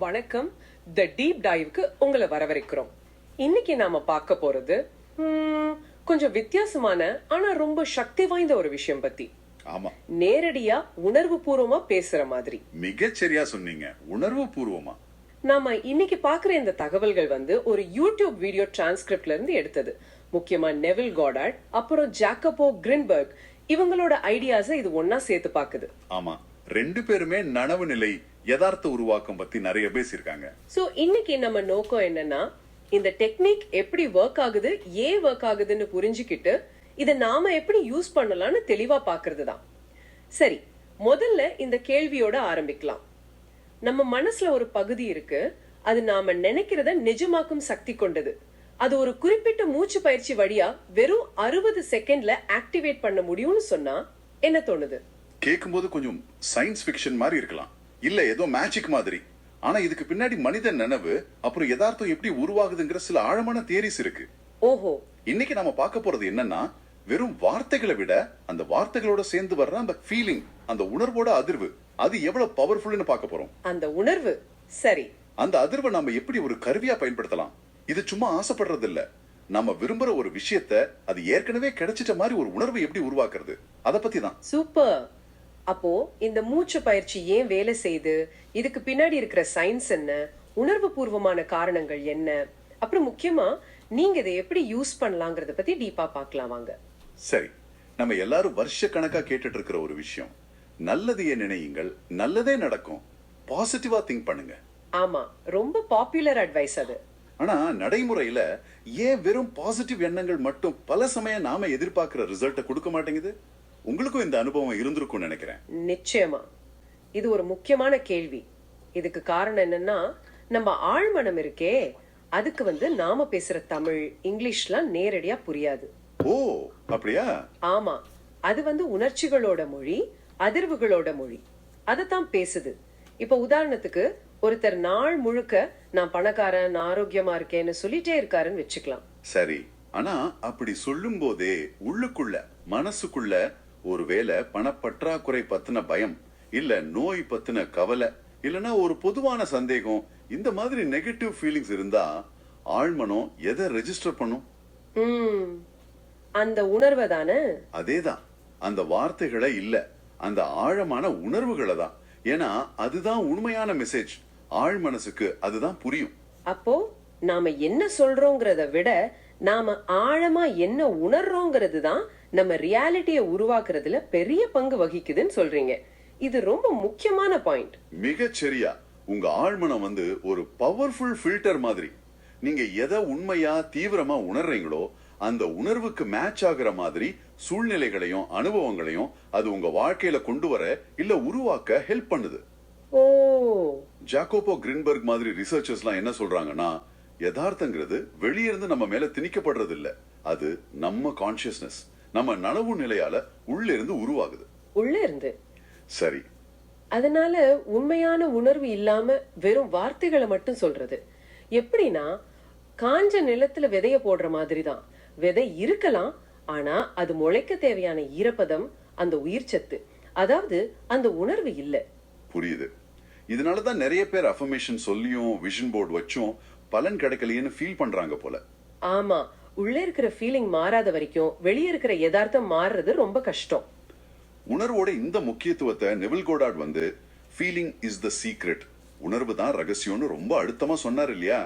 வணக்கம். The deep டைவ்க்கு உங்களை வரவேற்கிறோம். இன்னைக்கு நாம பார்க்க போறது கொஞ்சம் வித்தியாசமான ஆனா ரொம்ப சக்தி வாய்ந்த ஒரு விஷயம் பத்தி. ஆமா. நேரடியா உணர்வு பூர்வமா பேசுற மாதிரி. மிகச்சரியா சொன்னீங்க. உணர்வு பூர்வமா. நாம இன்னைக்கு பாக்குற இந்த தகவல்கள் வந்து ஒரு யூடியூப் வீடியோ டிரான்ஸ்கிரிப்ட்ல இருந்து எடுத்தது. முக்கியமா நெவில் காடாட் அப்புறம் ஜாக்கபோ கிரின்பர்க் இவங்களோட ஐடியாஸை இது ஒன்னா சேர்த்து பாக்குது ஆமா. ரெண்டு பேருமே நனவு நிலை யதார்த்த உருவாக்கம் பத்தி நிறைய பேசியிருக்காங்க. சோ இன்னைக்கு நம்ம நோக்கம் என்னன்னா இந்த டெக்னிக் எப்படி ஒர்க் ஆகுது ஏன் ஒர்க் ஆகுதுன்னு புரிஞ்சுக்கிட்டு இதை நாம எப்படி யூஸ் பண்ணலாம்னு தெளிவா பாக்குறது தான் சரி முதல்ல இந்த கேள்வியோட ஆரம்பிக்கலாம். நம்ம மனசுல ஒரு பகுதி இருக்கு அது நாம நினைக்கிறத நிஜமாக்கும் சக்தி கொண்டது. அது ஒரு குறிப்பிட்ட மூச்சு பயிற்சி வழியா வெறும் அறுபது செகண்ட்ல ஆக்டிவேட் பண்ண முடியும்னு சொன்னா என்ன தோணுது? கேட்கும்போது கொஞ்சம் சயின்ஸ் ஃபிக்ஷன் மாதிரி இருக்கலாம். இல்ல ஏதோ மேஜிக் மாதிரி. ஆனா இதுக்கு பின்னாடி மனித நனவு அப்புறம் யதார்த்தம் எப்படி உருவாகுதுங்கிற சில ஆழமான தியரிஸ் இருக்கு. ஓஹோ. இன்னைக்கு நாம பார்க்க போறது என்னன்னா வெறும் வார்த்தைகளை விட அந்த வார்த்தைகளோட சேர்ந்து வர்ற அந்த ஃபீலிங் அந்த உணர்வோட அதிர்வு அது எவ்வளவு பவர்ஃபுல்னு பார்க்க போறோம். அந்த உணர்வு சரி. அந்த அதிர்வை நம்ம எப்படி ஒரு கருவியா பயன்படுத்தலாம்? இது சும்மா ஆசைப்படுறது இல்ல நம்ம விரும்புற ஒரு விஷயத்த அது ஏற்கனவே கிடைச்சிட்ட மாதிரி ஒரு உணர்வை எப்படி உருவாக்குறது? அத பத்தி தான் சூப்பர் அப்போ இந்த மூச்சு பயிற்சி ஏன் வேலை செய்யுது இதுக்கு பின்னாடி இருக்கிற சயின்ஸ் என்ன? உணர்வு பூர்வமான காரணங்கள் என்ன? அப்புறம் முக்கியமா நீங்க இதை எப்படி யூஸ் பண்ணலாங்கிறத பத்தி டீப்பா பார்க்கலாம் வாங்க. சரி. நம்ம எல்லாரும் வருஷ கணக்கா கேட்டுட்டு இருக்கிற ஒரு விஷயம். நல்லதையே நினையுங்கள்? நல்லதே நடக்கும். பாசிட்டிவா திங்க் பண்ணுங்க. ஆமா. ரொம்ப பாப்புலர் அட்வைஸ் அது. ஆனா நடைமுறையில ஏன் வெறும் பாசிட்டிவ் எண்ணங்கள் மட்டும் பல சமயம் நாம எதிர்பார்க்கிற ரிசல்ட்டை கொடுக்க மாட்டேங்குது? உங்களுக்கும் இந்த அனுபவம் இருந்திருக்கும்னு நினைக்கிறேன். நிச்சயமா. இது ஒரு முக்கியமான கேள்வி. இதுக்கு காரணம் என்னன்னா நம்ம ஆழ்மனம் இருக்கே அதுக்கு வந்து நாம பேசுற தமிழ் இங்கிலீஷ்லாம் நேரடியா புரியாது. ஓ அப்படியா? ஆமா. அது வந்து உணர்ச்சிகளோட மொழி அதிர்வுகளோட மொழி. அதத்தான் பேசுது. இப்ப உதாரணத்துக்கு ஒருத்தர் நாள் முழுக்க நான் பணக்காரன் நான் ஆரோக்கியமா இருக்கேன்னு சொல்லிட்டே இருக்காருன்னு வச்சுக்கலாம். சரி. ஆனா அப்படி சொல்லும் போதே உள்ளுக்குள்ள மனசுக்குள்ள ஒருவேளை பணப்பற்றாக்குறை பத்தின பயம் இல்ல நோய் பத்தின கவலை இல்லனா ஒரு பொதுவான சந்தேகம் இந்த மாதிரி நெகட்டிவ் ஃபீலிங்ஸ் இருந்தா ஆழ்மனம் எதை ரெஜிஸ்டர் பண்ணும்? அந்த உணர்வை தானே? அதேதான். அந்த வார்த்தைகளை இல்ல அந்த ஆழமான உணர்வுகளை தான். ஏன்னா அதுதான் உண்மையான மெசேஜ் ஆழ் மனசுக்கு அதுதான் புரியும். அப்போ நாம என்ன சொல்றோங்கிறத விட நாம ஆழமா என்ன உணர்றோங்கிறது தான் நம்ம ரியாலிட்டியை உருவாக்குறதுல பெரிய பங்கு வகிக்குதுன்னு சொல்றீங்க. இது ரொம்ப முக்கியமான பாயிண்ட் மிகச் சரியா. உங்க ஆழ்மனம் வந்து ஒரு பவர்ஃபுல் ஃபில்டர் மாதிரி. நீங்க எதை உண்மையா தீவிரமா உணர்றீங்களோ அந்த உணர்வுக்கு மேட்ச் ஆகுற மாதிரி சூழ்நிலைகளையும் அனுபவங்களையும் அது உங்க வாழ்க்கையில கொண்டு வர இல்ல உருவாக்க ஹெல்ப் பண்ணுது. ஓ. ஜாக்கோபோ கிரின்பர்க் மாதிரி ரிசர்ச்சர்ஸ்லாம் என்ன சொல்றாங்கன்னா யதார்த்தங்கிறது வெளியிருந்து நம்ம மேல திணிக்கப்படுறது இல்ல அது நம்ம கான்சியஸ்னஸ் நம்ம நனவு நிலையால உள்ள இருந்து உருவாகுது. உள்ள இருந்து சரி. அதனால உண்மையான உணர்வு இல்லாம வெறும் வார்த்தைகளை மட்டும் சொல்றது. எப்படின்னா காஞ்ச நிலத்துல விதைய போடுற மாதிரி தான் விதை இருக்கலாம் ஆனா அது முளைக்க தேவையான ஈரப்பதம் அந்த உயிர் சத்து. அதாவது அந்த உணர்வு இல்ல. புரியுது. இதனாலதான் நிறைய பேர் அஃபர்மேஷன் சொல்லியும் விஷன் போர்டு வச்சும் பலன் கிடைக்கலையேன்னு ஃபீல் பண்றாங்க போல. ஆமா. உள்ள இருக்கிற ஃபீலிங் மாறாத வரைக்கும் வெளியே இருக்கிற யதார்த்தம் மாறுறது ரொம்ப கஷ்டம். உணர்வோட இந்த முக்கியத்துவத்தை நெவில் கோடாட் வந்து ஃபீலிங் இஸ் த சீக்ரெட் உணர்வு தான் ரகசியம்னு ரொம்ப அழுத்தமா சொன்னார் இல்லையா?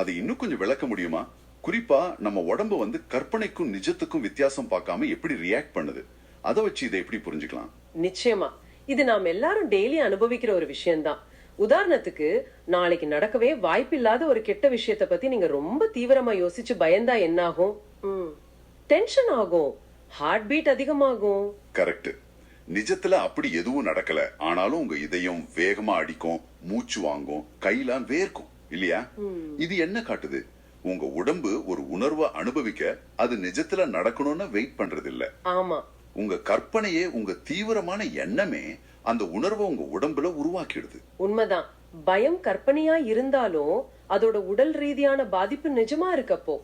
அதை இன்னும் கொஞ்சம் விளக்க முடியுமா? குறிப்பா நம்ம உடம்பு வந்து கற்பனைக்கும் நிஜத்துக்கும் வித்தியாசம் பார்க்காம எப்படி ரியாக்ட் பண்ணுது? அதை வச்சு இதை எப்படி புரிஞ்சுக்கலாம்? நிச்சயமா. இது நாம் எல்லாரும் டெய்லி அனுபவிக்கிற ஒரு விஷயம்தான். உதாரணத்துக்கு நாளைக்கு நடக்கவே வாய்ப்பில்லாத ஒரு கெட்ட விஷயத்த பத்தி நீங்க ரொம்ப தீவிரமா யோசிச்சு பயந்தா என்ன ஆகும் டென்ஷன் ஆகும். ஹார்ட் பீட் அதிகமாகும். கரெக்ட் நிஜத்துல அப்படி எதுவும் நடக்கல. ஆனாலும் உங்க இதயம் வேகமா அடிக்கும் மூச்சு வாங்கும் கையெல்லாம் வேர்க்கும் இல்லையா? இது என்ன காட்டுது? உங்க உடம்பு ஒரு உணர்வை அனுபவிக்க அது நிஜத்துல நடக்கணும்னு வெயிட் பண்றது இல்ல ஆமா. உங்க கற்பனையே உங்க தீவிரமான எண்ணமே அந்த உணர்வை உங்க உடம்புல உருவாக்கிடுது. உண்மைதான். பயம் கற்பனையா இருந்தாலும் அதோட உடல் ரீதியான பாதிப்பு நிஜமா இருக்கப்போ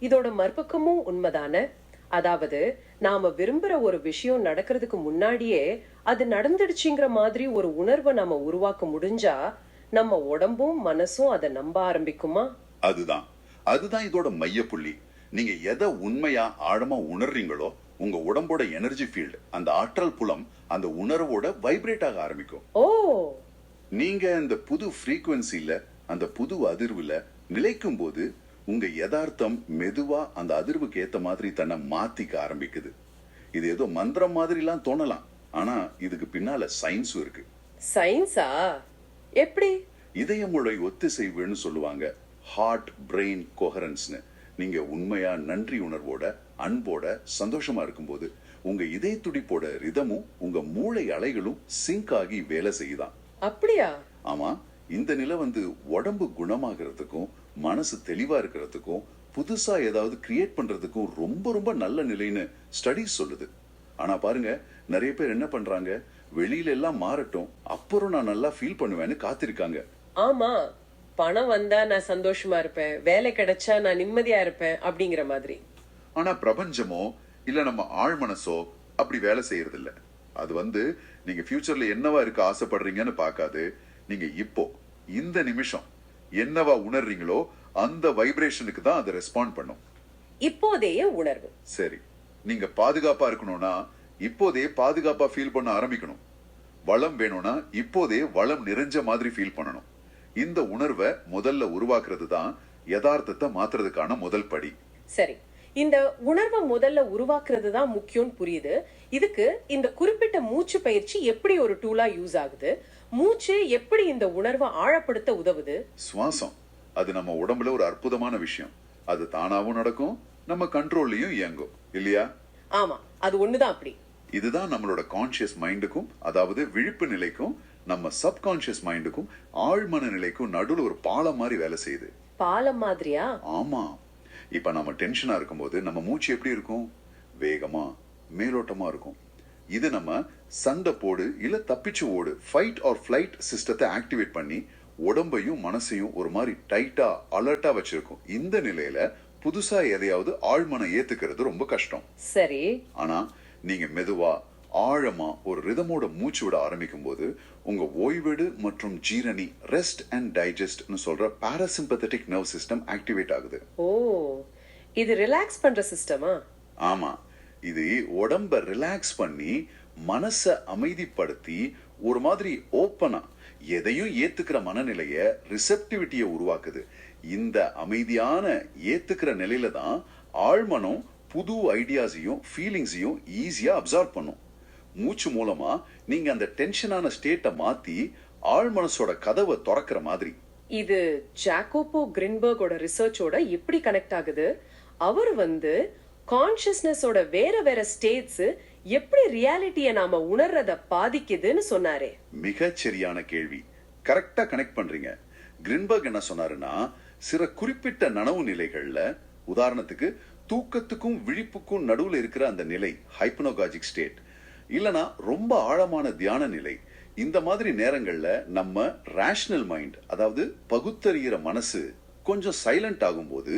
இதோட மறுபக்கமும் உண்மைதானே? அதாவது நாம விரும்புற ஒரு விஷயம் நடக்கிறதுக்கு முன்னாடியே அது நடந்துடுச்சுங்கிற மாதிரி ஒரு உணர்வை நாம உருவாக்க முடிஞ்சா நம்ம உடம்பும் மனசும் அதை நம்ப ஆரம்பிக்குமா? அதுதான். அதுதான் இதோட மையப்புள்ளி. நீங்க எதை உண்மையா ஆழமா உணர்றீங்களோ உங்க உடம்போட எனர்ஜி ஃபீல்டு அந்த ஆற்றல் புலம் அந்த உணர்வோட வைப்ரேட் ஆக ஆரம்பிக்கும். ஓ. நீங்க இந்த புது ஃப்ரீக்குவன்சில அந்த புது அதிர்வுல நிலைக்கும் போது உங்க யதார்த்தம் மெதுவா அந்த அதிர்வுக்கு ஏத்த மாதிரி தன்னை மாத்திக்க ஆரம்பிக்குது. இது ஏதோ மந்திரம் மாதிரிலாம் தோணலாம். ஆனா இதுக்கு பின்னால சயின்ஸும் இருக்கு. சயின்ஸா எப்படி? இதயமுறை ஒத்திசைவுன்னு சொல்லுவாங்க. ஹார்ட் பிரெயின் கோஹரன்ஸ்னு நீங்க உண்மையா நன்றி உணர்வோட அன்போட சந்தோஷமா இருக்கும்போது உங்க இதய துடிப்போட ரிதமும் உங்க மூளை அலைகளும் சிங்க் ஆகி வேலை செய்யுதான். அப்படியா? ஆமா இந்த நிலை வந்து உடம்பு குணமாகறதுக்கும் மனசு தெளிவா இருக்கிறதுக்கும் புதுசா ஏதாவது கிரியேட் பண்றதுக்கும் ரொம்ப ரொம்ப நல்ல நிலைன்னு ஸ்டடிஸ் சொல்லுது. ஆனா பாருங்க நிறைய பேர் என்ன பண்றாங்க வெளியில எல்லாம் மாறட்டும் அப்புறம் நான் நல்லா ஃபீல் பண்ணுவேன்னு காத்திருக்காங்க. ஆமா பணம் வந்தா நான் சந்தோஷமா இருப்பேன் வேலை கிடைச்சா நான் நிம்மதியா இருப்பேன் அப்படிங்கிற மாதிரி. ஆனா பிரபஞ்சமோ இல்ல நம்ம ஆழ் மனசோ அப்படி வேலை செய்யறது இல்ல அது வந்து நீங்க ஃபியூச்சர்ல என்னவா இருக்க ஆசைப்படுறீங்கன்னு பார்க்காது. நீங்க இப்போ இந்த நிமிஷம் என்னவா உணர்றீங்களோ அந்த வைப்ரேஷனுக்கு தான் அது ரெஸ்பாண்ட் பண்ணும். இப்போதைய உணர்வு. சரி நீங்க பாதுகாப்பா இருக்கணும்னா இப்போதே பாதுகாப்பா ஃபீல் பண்ண ஆரம்பிக்கணும். வளம் வேணும்னா இப்போதே வளம் நிறைஞ்ச மாதிரி ஃபீல் பண்ணணும். இந்த உணர்வை முதல்ல உருவாக்குறது தான் யதார்த்தத்தை மாத்துறதுக்கான முதல் படி. சரி இந்த உணர்வை முதல்ல உருவாக்குறது தான் முக்கியம்னு புரியுது. இதுக்கு இந்த குறிப்பிட்ட மூச்சு பயிற்சி எப்படி ஒரு டூலா யூஸ் ஆகுது? மூச்சு எப்படி இந்த உணர்வை ஆழப்படுத்த உதவுது? சுவாசம். அது நம்ம உடம்புல ஒரு அற்புதமான விஷயம். அது தானாவும் நடக்கும் நம்ம கண்ட்ரோல்லையும் இயங்கும். இல்லையா? ஆமா. அது ஒண்ணுதான் அப்படி. இதுதான் நம்மளோட கான்சியஸ் மைண்டுக்கும் அதாவது விழிப்பு நிலைக்கும் நம்ம சப்கான்சியஸ் மைண்டுக்கும் ஆழ்மன நிலைக்கும் நடுவுல ஒரு பாலம் மாதிரி வேலை செய்யுது. பாலம் மாதிரியா? ஆமா. இப்ப நம்ம டென்ஷனா இருக்கும்போது நம்ம மூச்சு எப்படி இருக்கும்? வேகமா மேலோட்டமா இருக்கும். இது நம்ம சண்டை போடு இல்ல தப்பிச்சு ஓடு ஃபைட் ஆர் ஃபிளைட் சிஸ்டத்தை ஆக்டிவேட் பண்ணி உடம்பையும் மனசையும் ஒரு மாதிரி டைட்டா அலர்ட்டா வச்சிருக்கும். இந்த நிலையில புதுசா எதையாவது ஆழ்மனம் ஏத்துக்கிறது ரொம்ப கஷ்டம். சரி. ஆனா நீங்க மெதுவா ஆழமா ஒரு ரிதமோட மூச்சு விட ஆரம்பிக்கும் போது உங்க ஓய்வெடு மற்றும் ஜீரணி ரெஸ்ட் அண்ட் டைஜஸ்ட்னு சொல்ற பாராசிம்பத்தட்டிக் நர்வ் சிஸ்டம் ஆக்டிவேட் ஆகுது. ஓ இது ரிலாக்ஸ் பண்ற சிஸ்டமா ஆமா. இது உடம்ப ரிலாக்ஸ் பண்ணி மனச அமைதிப்படுத்தி ஒரு மாதிரி ஓப்பனா எதையும் ஏத்துக்கிற மனநிலைய ரிசெப்டிவிட்டிய உருவாக்குது. இந்த அமைதியான ஏத்துக்கிற நிலையில தான் ஆழ்மனம் புது ஐடியாஸையும் ஃபீலிங்ஸையும் ஈஸியா அப்சார்ப் பண்ணும். மூச்சு மூலமா நீங்க அந்த டென்ஷனான ஸ்டேட்டை மாத்தி ஆழ் மனசோட கதவை திறக்கிற மாதிரி. இது ஜாக்கோபோ கிரின்பர்கோட ரிசர்ச்சோட எப்படி கனெக்ட் ஆகுது? அவர் வந்து கான்சியஸ்னஸோட வேற வேற ஸ்டேட்ஸ் எப்படி ரியாலிட்டிய நாம உணர்றத பாதிக்குதுன்னு சொன்னாரே. மிகச் சரியான கேள்வி. கரெக்டா கனெக்ட் பண்றீங்க. கிரின்பர்க் என்ன சொன்னாருன்னா சில குறிப்பிட்ட நனவு நிலைகள்ல உதாரணத்துக்கு தூக்கத்துக்கும் விழிப்புக்கும் நடுவுல இருக்கிற அந்த நிலை ஹைப்னோகாஜிக் ஸ்டேட் இல்லனா ரொம்ப ஆழமான தியான நிலை. இந்த மாதிரி நேரங்கள்ல நம்ம ரேஷனல் மைண்ட் அதாவது பகுத்தறிகிற மனசு கொஞ்சம் சைலண்ட் ஆகும்போது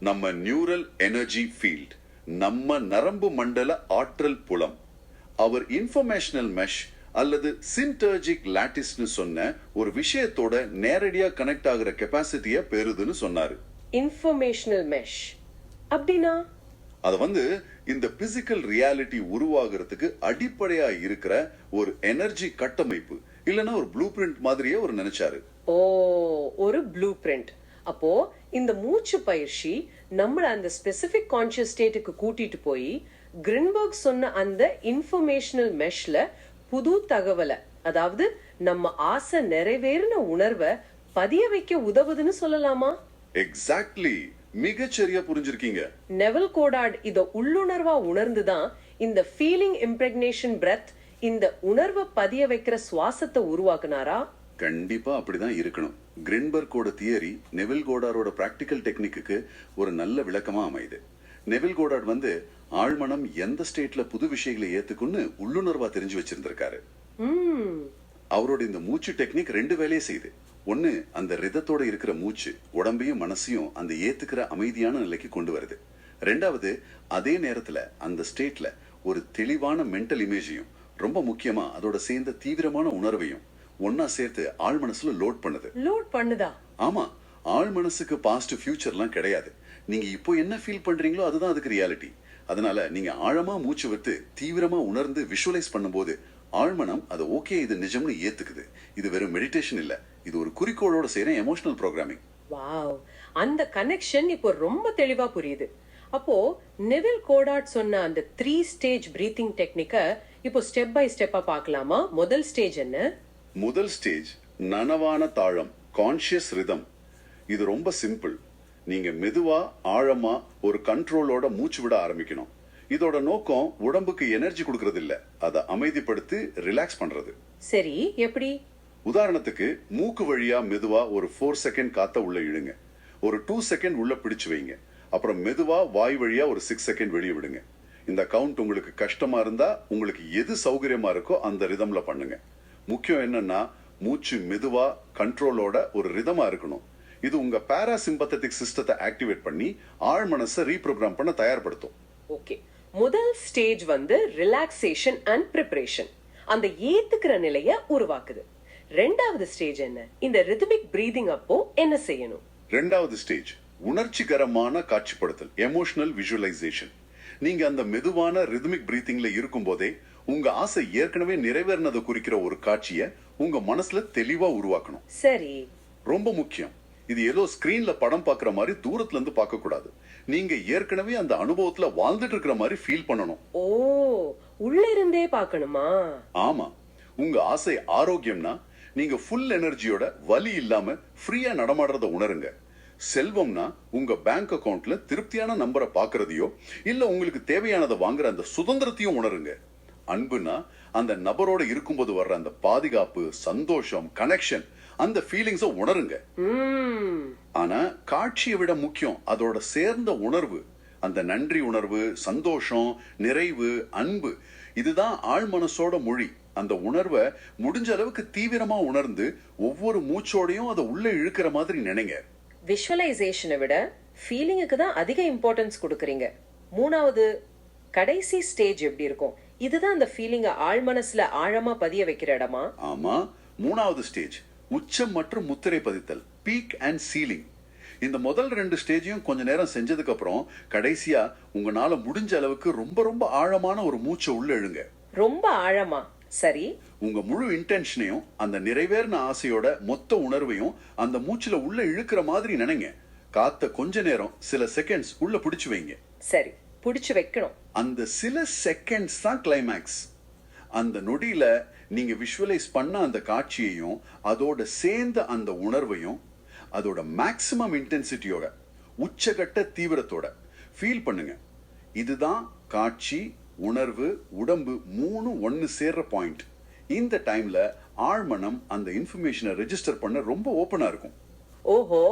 நம்ம நியூரல் எனர்ஜி ஃபீல்ட் நம்ம நரம்பு மண்டல ஆற்றல் புலம் அவர் இன்ஃபர்மேஷனல் மெஷ் அல்லது சின்டர்ஜிக் லாட்டிஸ்னு சொன்ன ஒரு விஷயத்தோட நேரடியா கனெக்ட் ஆகுற கெப்பாசிட்டிய பெறுதுன்னு சொன்னாரு. இன்ஃபர்மேஷனல் மெஷ் அப்படின்னா அது வந்து இந்த பிசிக்கல் ரியாலிட்டி உருவாகிறதுக்கு அடிப்படையா இருக்கிற ஒரு எனர்ஜி கட்டமைப்பு. இல்லனா ஒரு ப்ளூ பிரிண்ட் மாதிரியே ஒரு நினைச்சாரு. ஓ ஒரு ப்ளூ பிரிண்ட் அப்போ இந்த மூச்சு பயிற்சி நம்மள அந்த ஸ்பெசிபிக் கான்சியஸ் ஸ்டேட்டுக்கு கூட்டிட்டு போய் கிரின்பர்க் சொன்ன அந்த இன்ஃபர்மேஷனல் மெஷ்ல புது தகவலை அதாவது நம்ம ஆசை நிறைவேறின உணர்வை பதிய வைக்க உதவுதுன்னு சொல்லலாமா? எக்ஸாக்ட்லி மிகச்சரியா புரிஞ்சிருக்கீங்க. நெவல் கோடாட் இத உள்ளுணர்வா உணர்ந்துதான் இந்த ஃபீலிங் இம்ப்ரெக்னேஷன் பிரெத் இந்த உணர்வை பதிய வைக்கிற சுவாசத்தை உருவாக்குனாரா? கண்டிப்பா அப்படிதான் இருக்கணும். கிரின்பர்கோட தியரி நெவில் கோடாரோட பிராக்டிக்கல் டெக்னிக்கு ஒரு நல்ல விளக்கமா அமையுது. நெவில் கோடாட் வந்து ஆழ்மனம் எந்த ஸ்டேட்ல புது விஷயங்களை ஏத்துக்குன்னு உள்ளுணர்வா தெரிஞ்சு வச்சிருந்திருக்காரு. அவரோட இந்த மூச்சு டெக்னிக் ரெண்டு வேலையை செய்யுது. ஒண்ணு அந்த ரிதத்தோட இருக்கிற மூச்சு உடம்பையும் மனசையும் அந்த ஏத்துக்கிற அமைதியான நிலைக்கு கொண்டு வருது. ரெண்டாவது அதே நேரத்துல அந்த ஸ்டேட்ல ஒரு தெளிவான மென்டல் இமேஜையும் ரொம்ப முக்கியமா அதோட சேர்ந்த தீவிரமான உணர்வையும் ஒன்னா சேர்த்து ஆழ் மனசுல லோட் பண்ணுது. லோட் பண்ணுதா? ஆமா ஆழ் மனசுக்கு பாஸ்ட் ஃபியூச்சர்லாம் கிடையாது. நீங்க இப்போ என்ன ஃபீல் பண்றீங்களோ அதுதான் அதுக்கு ரியாலிட்டி அதனால நீங்க ஆழமா மூச்சு விட்டு தீவிரமா உணர்ந்து விஷுவலைஸ் பண்ணும்போது ஆழ்மனம் அது ஓகே இது நிஜம்னு ஏத்துக்குது. இது வெறும் மெடிடேஷன் இல்ல. இது ஒரு குறிக்கோளோட செய்யற எமோஷனல் ப்ரோக்ராமிங் வாவ் அந்த கனெக்ஷன் இப்போ ரொம்ப தெளிவா புரியுது. அப்போ நெவில் கோடாட் சொன்ன அந்த த்ரீ ஸ்டேஜ் பிரீத்திங் டெக்னிக்க இப்போ ஸ்டெப் பை ஸ்டெப்பா பார்க்கலாமா? முதல் ஸ்டேஜ் என்ன? முதல் ஸ்டேஜ் நனவான தாளம் கான்ஷியஸ் ரிதம் இது ரொம்ப சிம்பிள் நீங்க மெதுவா ஆழமா ஒரு கண்ட்ரோலோட மூச்சு விட ஆரம்பிக்கணும். இதோட நோக்கம் உடம்புக்கு எனர்ஜி கொடுக்கறது இல்ல அதை அமைதிப்படுத்தி ரிலாக்ஸ் பண்றது. சரி எப்படி? உதாரணத்துக்கு மூக்கு வழியா மெதுவா ஒரு ஃபோர் செகண்ட் காத்த உள்ள இழுங்க. ஒரு டூ செகண்ட் உள்ள பிடிச்சு வைங்க. அப்புறம் மெதுவா வாய் வழியா ஒரு சிக்ஸ் செகண்ட் வெளியே விடுங்க. இந்த கவுண்ட் உங்களுக்கு கஷ்டமா இருந்தா உங்களுக்கு எது சௌகரியமா இருக்கோ அந்த ரிதம்ல பண்ணுங்க. முக்கியம் என்னன்னா மூச்சு மெதுவா கண்ட்ரோலோட ஒரு ரிதமா இருக்கணும். இது உங்க பாராசிம்பத்தட்டிக் சிஸ்டத்தை ஆக்டிவேட் பண்ணி ஆழ் மனசை ரீப்ரோக்ராம் பண்ண தயார்படுத்தும். ஓகே முதல் ஸ்டேஜ் வந்து ரிலாக்ஸேஷன் அண்ட் ப்ரிப்பரேஷன் அந்த ஏத்துக்கிற நிலைய உருவாக்குது. ரெண்டாவது ஸ்டேஜ் என்ன? இந்த ரிதமிக் பிரீதிங் அப்போ என்ன செய்யணும்? ரெண்டாவது ஸ்டேஜ் உணர்ச்சிகரமான காட்சிப்படுத்தல் எமோஷனல் விஷுவலைசேஷன் நீங்க அந்த மெதுவான ரிதமிக் பிரீத்திங்ல இருக்கும் போதே உங்க ஆசை ஏற்கனவே நிறைவேறினதை குறிக்கிற ஒரு காட்சியை உங்க மனசுல தெளிவா உருவாக்கணும். சரி. ரொம்ப முக்கியம். இது ஏதோ ஸ்கிரீன்ல படம் பார்க்குற மாதிரி தூரத்துல இருந்து பார்க்க கூடாது. நீங்க ஏற்கனவே அந்த அனுபவத்துல வாழ்ந்துட்டு இருக்கிற மாதிரி ஃபீல் பண்ணணும். ஓ உள்ள இருந்தே பார்க்கணுமா? ஆமா. உங்க ஆசை ஆரோக்கியம்னா நீங்க ஃபுல் எனர்ஜியோட வலி இல்லாம ஃப்ரீயா நடமாடுறத உணருங்க. செல்வம்னா உங்க பேங்க் அக்கவுண்ட்ல திருப்தியான நம்பரை பாக்குறதையோ இல்ல உங்களுக்கு தேவையானதை வாங்குற அந்த சுதந்திரத்தையும் உணருங்க. அன்புனா அந்த நபரோட இருக்கும்போது வர்ற அந்த பாதுகாப்பு சந்தோஷம் கனெக்ஷன் அந்த ஃபீலிங்ஸ உணருங்க. ஆனா காட்சியை விட முக்கியம் அதோட சேர்ந்த உணர்வு அந்த நன்றி உணர்வு சந்தோஷம் நிறைவு அன்பு இதுதான் ஆழ் மனசோட மொழி. அந்த உணர்வை முடிஞ்ச அளவுக்கு தீவிரமா உணர்ந்து ஒவ்வொரு மூச்சோடையும் அதை உள்ள இழுக்கிற மாதிரி நினைங்க. விஷுவலைசேஷனை விட ஃபீலிங்குக்கு தான் அதிக இம்பார்ட்டன்ஸ் கொடுக்குறீங்க. மூணாவது கடைசி ஸ்டேஜ் எப்படி இருக்கும்? இதுதான் அந்த ஃபீலிங்கை ஆழ் மனசுல ஆழமா பதிய வைக்கிற இடமா? ஆமா மூணாவது ஸ்டேஜ் உச்சம் மற்றும் முத்திரை பதித்தல் பீக் அண்ட் சீலிங் இந்த முதல் ரெண்டு ஸ்டேஜையும் கொஞ்ச நேரம் செஞ்சதுக்கு அப்புறம் கடைசியா உங்களால முடிஞ்ச அளவுக்கு ரொம்ப ரொம்ப ஆழமான ஒரு மூச்சை உள்ள இழுங்க ரொம்ப ஆழமா? சரி. உங்க முழு இன்டென்ஷனையும் அந்த நிறைவேறின ஆசையோட மொத்த உணர்வையும் அந்த மூச்சுல உள்ள இழுக்கிற மாதிரி நினைங்க. காத்த கொஞ்ச நேரம் சில செகண்ட்ஸ் உள்ள பிடிச்சு வைங்க. சரி. புடிச்சு வைக்கணும். அந்த சில செகண்ட்ஸ் தான் கிளைமேக்ஸ் அந்த நொடியில நீங்க விஷுவலைஸ் பண்ண அந்த காட்சியையும் அதோட சேர்ந்த அந்த உணர்வையும் அதோட மேக்சிமம் இன்டென்சிட்டியோட உச்சகட்ட தீவிரத்தோட ஃபீல் பண்ணுங்க. இதுதான் காட்சி உணர்வு உடம்பு மூணு ஒன்னு சேர்ற பாயிண்ட் இந்த டைம்ல ஆழ்மனம் அந்த இன்ஃபர்மேஷனை ரெஜிஸ்டர் பண்ண ரொம்ப ஓப்பனா இருக்கும். ஓஹோ!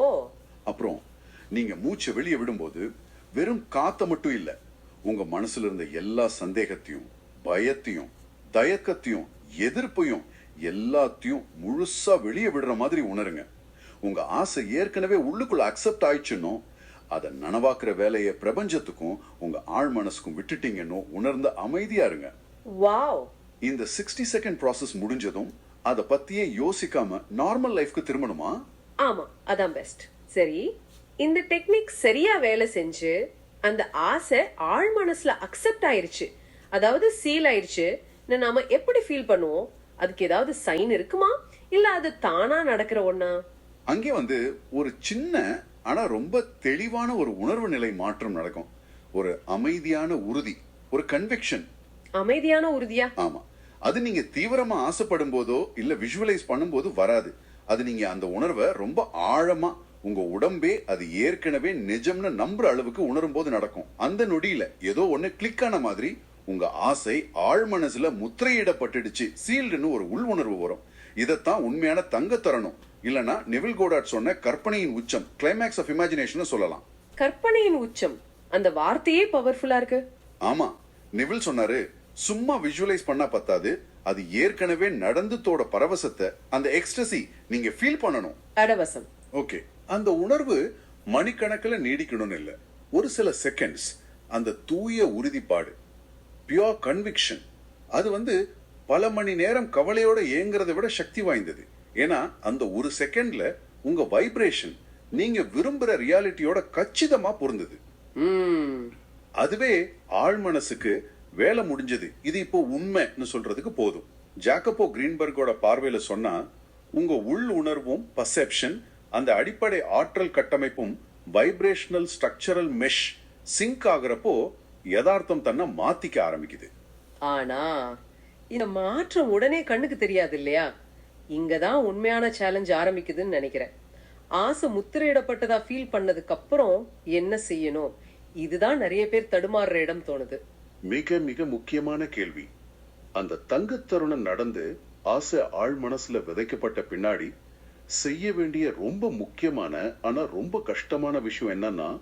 அப்புறம் நீங்க மூச்சை வெளியே விடும்போது வெறும் காத்த மட்டும் இல்ல உங்க மனசுல இருந்த எல்லா சந்தேகத்தையும் பயத்தையும் தயக்கத்தையும் எதிர்ப்பையும் எல்லாத்தையும் முழுசா வெளியே விடுற மாதிரி உணருங்க. உங்க ஆசை ஏற்கனவே உள்ளுக்குள்ள அக்செப்ட் ஆயிடுச்சுன்னோ அதை நனவாக்குற வேலையை பிரபஞ்சத்துக்கும் உங்க ஆழ் மனசுக்கும் விட்டுட்டீங்கன்னோ உணர்ந்த அமைதியா இருங்க. வாவ் இந்த சிக்ஸ்டி செகண்ட் ப்ராசஸ் முடிஞ்சதும் அதை பத்தியே யோசிக்காம நார்மல் லைஃப்க்கு திரும்பணுமா? ஆமா அதான் பெஸ்ட் சரி இந்த டெக்னிக் சரியா வேலை செஞ்சு அந்த ஆசை ஆழ் மனசுல அக்செப்ட் ஆயிருச்சு. அதாவது சீல் ஆயிருச்சு. நாம எப்படி ஃபீல் பண்ணுவோம்? அதுக்கு ஏதாவது சைன் இருக்குமா? இல்ல அது தானா நடக்கிற ஒண்ணா? அங்கே வந்து ஒரு சின்ன ஆனா ரொம்ப தெளிவான ஒரு உணர்வு நிலை மாற்றம் நடக்கும். ஒரு அமைதியான உறுதி ஒரு கன்விக்ஷன் அமைதியான உறுதியா? ஆமா. அது நீங்க தீவிரமா ஆசைப்படும் போதோ இல்ல விஷுவலைஸ் பண்ணும்போது வராது. அது நீங்க அந்த உணர்வை ரொம்ப ஆழமா உங்க உடம்பே அது ஏற்கனவே நிஜம்னு நம்புற அளவுக்கு உணரும் போது நடக்கும். அந்த நொடியில ஏதோ ஒண்ணு கிளிக் ஆன மாதிரி உங்க ஆசை ஆழ் மனசுல முத்திரையிடப்பட்டுடுச்சு. சீல்டுன்னு ஒரு உள் உணர்வு வரும். இதைத்தான் உண்மையான தங்க தரணும். இல்லனா நெவில் கோடாட் சொன்ன கற்பனையின் உச்சம் கிளைமேக்ஸ் ஆஃப் இமேஜினேஷன் சொல்லலாம். கற்பனையின் உச்சம். அந்த வார்த்தையே பவர்ஃபுல்லா இருக்கு. ஆமா. நிவில் சொன்னாரு சும்மா விஷுவலைஸ் பண்ணா பத்தாது. அது ஏற்கனவே நடந்ததோட பரவசத்தை அந்த எக்ஸ்டசி நீங்க ஃபீல் பண்ணணும். அடவசம். ஓகே. அந்த உணர்வு மணிக்கணக்கில் நீடிக்கணும்னு இல்ல. ஒரு சில செகண்ட்ஸ் அந்த தூய உறுதிப்பாடு. பியோர் கன்விக்ஷன் அது வந்து பல மணி நேரம் கவலையோட ஏங்குறதை விட சக்தி வாய்ந்தது. ஏன்னா அந்த ஒரு செகண்ட்ல உங்க வைப்ரேஷன் நீங்க விரும்புற ரியாலிட்டியோட கச்சிதமா பொருந்தது. அதுவே ஆழ் மனசுக்கு வேலை முடிஞ்சது. இது இப்போ உண்மைன்னு சொல்றதுக்கு போதும். ஜாக்கபோ கிரீன்பர்கோட பார்வையில சொன்னா உங்க உள் உணர்வும் பர்செப்ஷன் அந்த அடிப்படை ஆற்றல் கட்டமைப்பும் வைப்ரேஷனல் ஸ்ட்ரக்சரல் மெஷ் சிங்க் ஆகுறப்போ யதார்த்தம் தன்னை மாத்திக்க ஆரம்பிக்குது. ஆனா இந்த மாற்றம் உடனே கண்ணுக்கு தெரியாது இல்லையா? இங்கதான் உண்மையான சேலஞ்ச் ஆரம்பிக்குதுன்னு நினைக்கிறேன். ஆசை முத்திரையிடப்பட்டதா ஃபீல் பண்ணதுக்கு அப்புறம் என்ன செய்யணும்? இதுதான் நிறைய பேர் தடுமாறுற இடம் தோணுது. மிக மிக முக்கியமான கேள்வி. அந்த தங்கத் தருணம் நடந்து ஆசை ஆழ் மனசுல விதைக்கப்பட்ட பின்னாடி செய்ய வேண்டிய ரொம்ப முக்கியமான ஆனா ரொம்ப கஷ்டமான விஷயம் என்னன்னா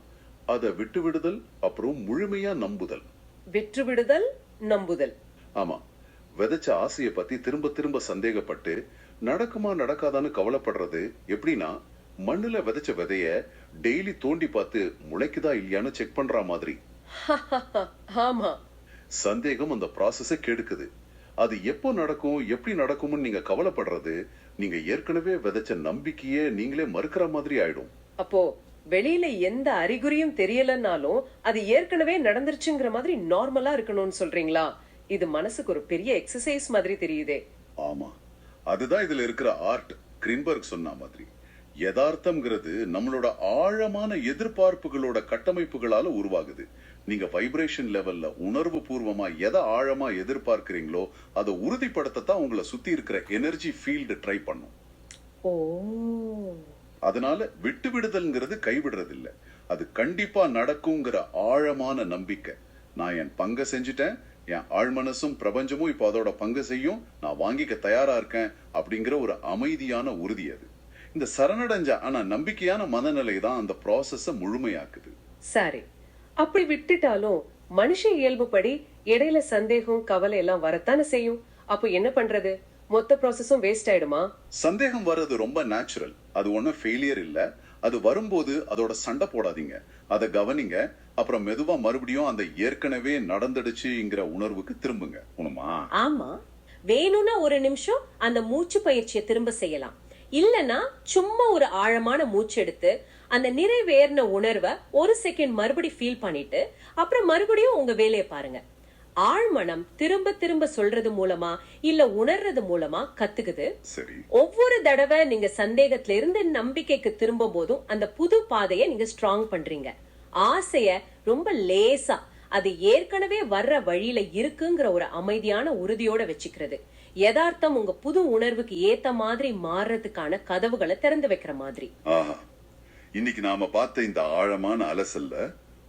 அதை விட்டு விடுதல் அப்புறம் முழுமையா நம்புதல். விற்று விடுதல் நம்புதல். ஆமா. விதைச்ச ஆசைய பத்தி திரும்ப திரும்ப சந்தேகப்பட்டு நடக்குமா நடக்காதான்னு கவலைப்படுறது எப்படின்னா மண்ணுல விதைச்ச விதைய டெய்லி தோண்டி பார்த்து முளைக்குதா இல்லையான்னு செக் பண்ற மாதிரி. ஆமா. சந்தேகம் அந்த ப்ராசஸை கெடுக்குது. அது எப்போ நடக்கும் எப்படி நடக்கும்னு நீங்க கவலைப்படுறது நீங்க ஏற்கனவே விதைச்ச நம்பிக்கையே நீங்களே மறுக்கிற மாதிரி ஆயிடும். அப்போ வெளியில எந்த அறிகுறியும் தெரியலனாலும் அது ஏற்கனவே நடந்துருச்சுங்கிற மாதிரி நார்மலா இருக்கணும்னு சொல்றீங்களா? இது மனசுக்கு ஒரு பெரிய எக்ஸசைஸ் மாதிரி தெரியுதே. ஆமா. அதுதான் இதுல இருக்கிற ஆர்ட் கிரீன்பர்க் சொன்ன மாதிரி. யதார்த்தம்ங்கிறது நம்மளோட ஆழமான எதிர்பார்ப்புகளோட கட்டமைப்புகளால உருவாகுது. நீங்க வைப்ரேஷன் லெவல்ல உணர்வு பூர்வமா எதை ஆழமா எதிர்பார்க்கிறீங்களோ அதை உறுதிப்படுத்தத்தான் உங்களை சுத்தி இருக்கிற எனர்ஜி ஃபீல்டு ட்ரை பண்ணும். ஓ. அதனால விட்டு விடுதல்ங்கிறது கைவிடுறது இல்ல அது கண்டிப்பா நடக்குங்கிற ஆழமான நம்பிக்கை. நான் என் பங்கை செஞ்சுட்டேன் என் ஆழ்மனசும் பிரபஞ்சமும் இப்போ அதோட பங்கு செய்யும் நான் வாங்கிக்க தயாரா இருக்கேன் அப்படிங்கிற ஒரு அமைதியான உறுதி அது. இந்த சரணடைஞ்ச ஆனா நம்பிக்கையான மனநிலை தான் அந்த ப்ராசஸ முழுமையாக்குது. சரி. அப்படி விட்டுட்டாலும் மனுஷ இயல்புப்படி இடையில சந்தேகம் கவலை எல்லாம் வரத்தானே செய்யும். அப்போ என்ன பண்றது? மொத்த ப்ராசஸும் வேஸ்ட் ஆயிடுமா? சந்தேகம் வர்றது ரொம்ப நேச்சுரல் அது ஒன்றும் ஃபெயிலியர் இல்ல. அது வரும்போது அதோட சண்டை போடாதீங்க. அதை கவனிங்க. அப்புறம் மெதுவா மறுபடியும் அந்த ஏற்கனவே நடந்துடுச்சுங்கிற உணர்வுக்கு திரும்புங்க. உணுமா ஆமா. வேணும்னா ஒரு நிமிஷம் அந்த மூச்சு பயிற்சியை திரும்ப செய்யலாம். இல்லனா சும்மா ஒரு ஆழமான மூச்சு எடுத்து அந்த நிறைவேறின உணர்வை ஒரு செகண்ட் மறுபடி ஃபீல் பண்ணிட்டு அப்புறம் மறுபடியும் உங்க வேலையை பாருங்க. ஆழ்மனம் திரும்ப திரும்ப சொல்றது மூலமா இல்ல உணர்றது மூலமா கத்துக்குது? ஒவ்வொரு தடவை நீங்க சந்தேகத்துல இருந்து நம்பிக்கைக்கு திரும்பும் போதும் அந்த புது பாதையை நீங்க ஸ்ட்ராங் பண்றீங்க. ஆசைய ரொம்ப லேசா அது ஏற்கனவே வர்ற வழியில இருக்குங்கிற ஒரு அமைதியான உறுதியோட வச்சுக்கிறது. யதார்த்தம் உங்க புது உணர்வுக்கு ஏத்த மாதிரி மாறுறதுக்கான கதவுகளை திறந்து வைக்கிற மாதிரி. இன்னைக்கு நாம பார்த்த இந்த ஆழமான அலசல்ல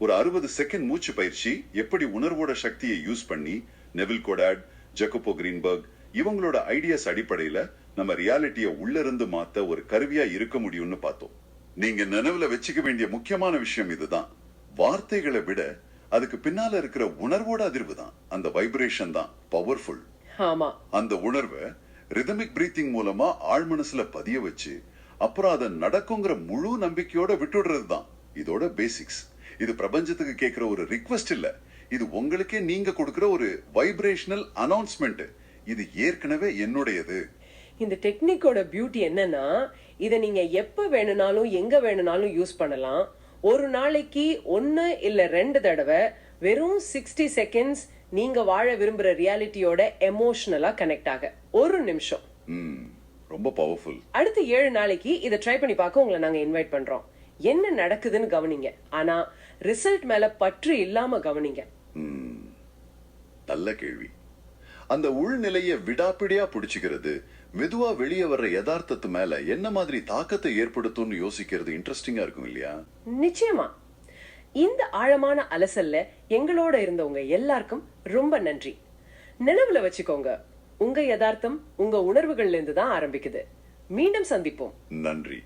ஒரு அறுபது செகண்ட் மூச்சு பயிற்சி எப்படி உணர்வோட சக்தியை யூஸ் பண்ணி நெவில் கோடாட் ஜெகப்போ கிரீன்பர்க் இவங்களோட ஐடியாஸ் அடிப்படையில நம்ம ரியாலிட்டிய உள்ள இருந்து மாத்த ஒரு கருவியா இருக்க முடியும்னு பார்த்தோம். நீங்க நினைவுல வச்சுக்க வேண்டிய முக்கியமான விஷயம் இதுதான். வார்த்தைகளை விட அதுக்கு பின்னால இருக்கிற உணர்வோட அதிர்வு தான். அந்த வைப்ரேஷன் தான் பவர்ஃபுல் ஆமா. அந்த உணர்வை ரிதமிக் பிரீத்திங் மூலமா ஆழ்மனசுல பதிய வச்சு அப்புறம் அதை நடக்குங்கிற முழு நம்பிக்கையோட விட்டுடுறது தான். இதோட பேசிக்ஸ் இது பிரபஞ்சத்துக்கு கேட்கிற ஒரு ரிக்வெஸ்ட் இல்ல. இது உங்களுக்கே நீங்க கொடுக்கிற ஒரு வைப்ரேஷனல் அனௌன்ஸ்மெண்ட் இது ஏற்கனவே என்னுடையது. இந்த டெக்னிக்கோட பியூட்டி என்னன்னா இத நீங்க எப்ப வேணும்னாலும் எங்க வேணும்னாலும் யூஸ் பண்ணலாம். ஒரு நாளைக்கு ஒன்னு இல்ல ரெண்டு தடவை வெறும் சிக்ஸ்டி செகண்ட்ஸ் நீங்க வாழ விரும்புற ரியாலிட்டியோட எமோஷனலா கனெக்ட் ஆக. ஒரு நிமிஷம். ரொம்ப பவர்ஃபுல் அடுத்த ஏழு நாளைக்கு இதை ட்ரை பண்ணி பார்க்க உங்களை நாங்க இன்வைட் பண்றோம். என்ன நடக்குதுன்னு கவனிங்க. ஆனா ரிசல்ட் மேல பற்று இல்லாம கவனிங்க. நல்ல கேள்வி. அந்த உள்நிலைய விடாப்பிடியா புடிச்சுக்கிறது மெதுவா வெளியே வர்ற யதார்த்தத்து மேல என்ன மாதிரி தாக்கத்தை ஏற்படுத்தும்னு யோசிக்கிறது இன்ட்ரெஸ்டிங்கா இருக்கும் இல்லையா? நிச்சயமா. இந்த ஆழமான அலசல்ல எங்களோட இருந்தவங்க எல்லாருக்கும் ரொம்ப நன்றி. நினைவுல வச்சுக்கோங்க உங்க யதார்த்தம் உங்க உணர்வுகள்ல இருந்து தான் ஆரம்பிக்குது. மீண்டும் சந்திப்போம். நன்றி.